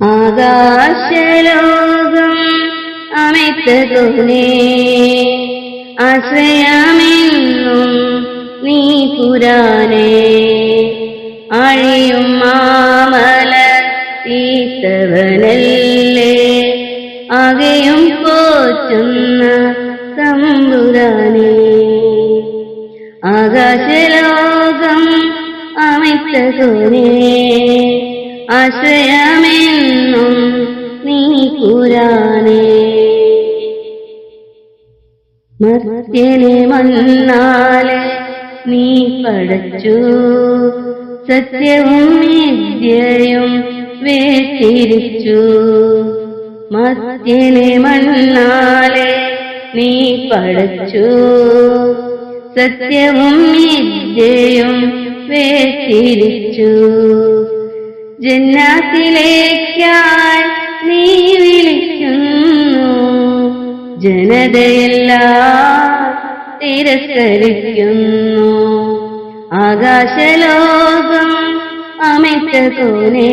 ആകാശലോകം അമിത്തതുനേ ആശ്രയമെന്നും നീ പുരാനേ. അഴിയും മാമല തീത്തവനല്ലേ അകയും പോറ്റുന്ന തമ്പുരാനേ. ആകാശലോകം അമിത്തതുനേ ആശ്രയമെന്നും നീ കുരാനേ മർത്യനെ മണ്ണാലെ നീ പടച്ചു. സത്യവും വിദ്യയും വേർതിരിച്ചു. മർത്യനെ മണ്ണാലെ നീ പടച്ചു. സത്യവും വിദ്യയും വേത്തിരിച്ചു ജന്നാത്തിലേക്കായി നീ വിളിക്കുന്നു. ജനതയെല്ലാം തിരസ്കരിക്കുന്നു. ആകാശലോകം അമിത തോനേ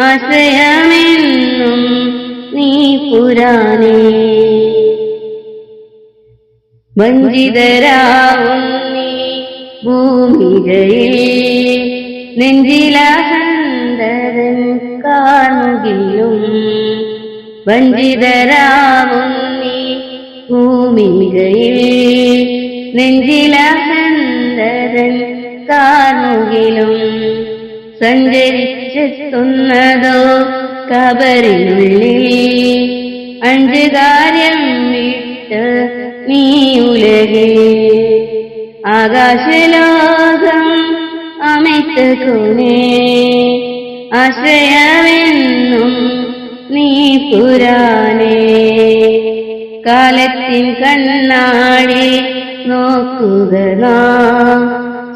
ആശ്രയമെന്നും നീ പുരാണേ. വഞ്ചിതരാവും നീ ഭൂമികയിൽ. നെഞ്ചിലഹന്തരൻ കാണുകയും വഞ്ചിതരാവുന്നീ ഭൂമികയിൽ നെഞ്ചിലഹന്തരൻ കാണുകിലും സഞ്ചരിച്ചെത്തുന്നതോ കബറിനുള്ളിൽ അഞ്ച് കാര്യം വിട്ട് നീ ഉലകേ ആകാശലോകം കുനേ ആശ്രയമെന്നും നീ പുരാനേ കാലത്തിൻ കണ്ണാടി നോക്കുക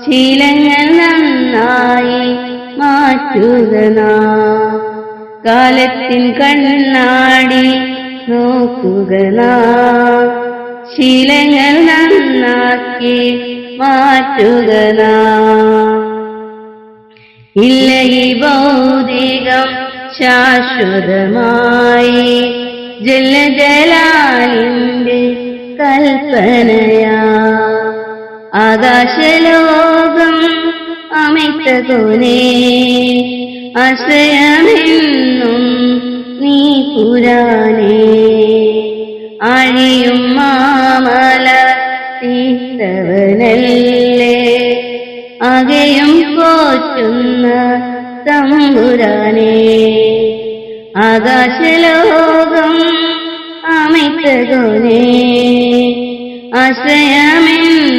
ശീലങ്ങൾ നന്നായി മാറ്റുക കാലത്തിൻ കണ്ണാടി നോക്കുക ശീലങ്ങൾ നന്നാക്കി മാറ്റുക നാം. ഇല്ല ഈ ഭൗതികം ശാശ്വതമായി ജലജലാലിന്റെ കൽപ്പനയാ. ആകാശലോകം അമിത തോനേ ആശ്രയമെന്നും നീ പുരാനേ അഴിയും മാമല തീർത്തവനല്ലേ അകയും പോറ്റുന്ന തമ്പുരാനേ ആകാശലോകം അമിതോനേ ആശ്രയമെന്ന്